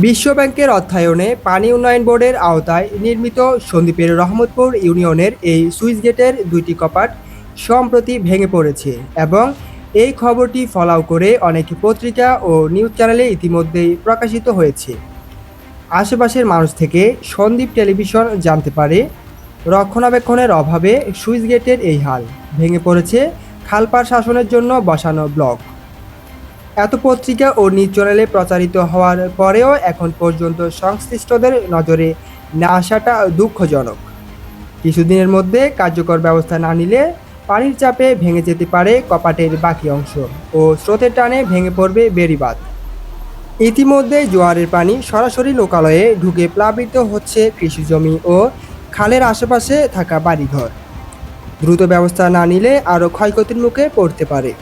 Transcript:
বিশ্বব্যাংকের অর্থায়নে পানি উন্নয়ন বোর্ডের আওতায় নির্মিত সন্দ্বীপের রহমতপুর ইউনিয়নের এই সুইচ গেটের দুইটি কপাট সম্প্রতি ভেঙে পড়েছে এবং এই খবরটি ফলাও করে অনেক পত্রিকা ও নিউজ চ্যানেলে ইতিমধ্যেই প্রকাশিত হয়েছে। আশেপাশের মানুষ থেকে সন্দীপ টেলিভিশন জানতে পারে, রক্ষণাবেক্ষণের অভাবে সুইচ গেটের এই হাল ভেঙে পড়েছে খালপার শাসনের জন্য বসানো ব্লক। এত পত্রিকা ও নিউজ চ্যানেলে প্রচারিত হওয়ার পরেও এখন পর্যন্ত সংশ্লিষ্টদের নজরে না আসাটা দুঃখজনক। কিছুদিনের মধ্যে কার্যকর ব্যবস্থা না নিলে পানির চাপে ভেঙে যেতে পারে কপাটের বাকি অংশ ও স্রোতের টানে ভেঙে পড়বে বেড়িবাঁধ। ইতিমধ্যে জোয়ারের পানি সরাসরি লোকালয়ে ঢুকে প্লাবিত হচ্ছে কৃষিজমি ও খালের আশেপাশে থাকা বাড়িঘর। দ্রুত ব্যবস্থা না নিলে আরও ক্ষয়ক্ষতির মুখে পড়তে পারে।